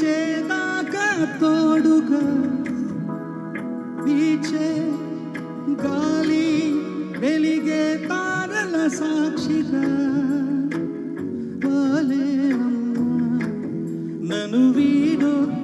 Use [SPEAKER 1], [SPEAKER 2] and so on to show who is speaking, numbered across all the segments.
[SPEAKER 1] నిలిచేదాకా తోడుగా పీచే గాలి వెలిగే తారల సాక్షిగా. నన్ను వీడొద్దు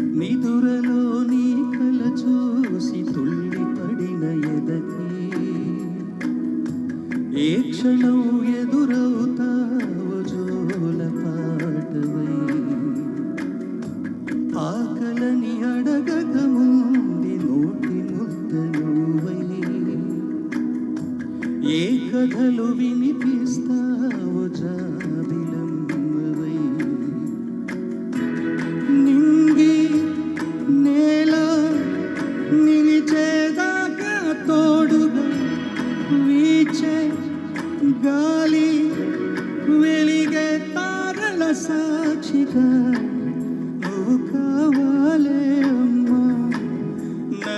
[SPEAKER 1] నిదురలో నీ కల చూసి తుళ్ళి పడిన ఎదకి. ఏ క్షణం ఎదురవుతావో జోల పాటవై. ఆకలని అడగక ముంది నోటి ఏ కథలు వి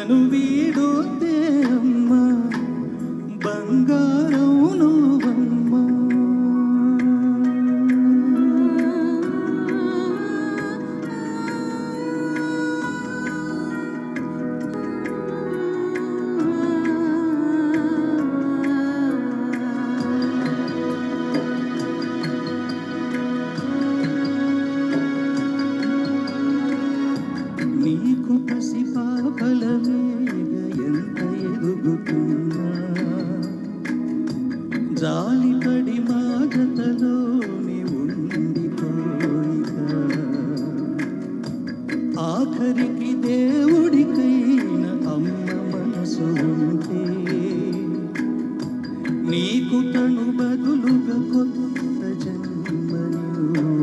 [SPEAKER 1] నన్ను ఎదుగుతున్నా జాలిపడి మా జతలోని ఆఖరికి దేవుడికైన అమ్మ మనసు ఉంటే నీకు తను బదులుగా కొత్త జన్మనివ్వడా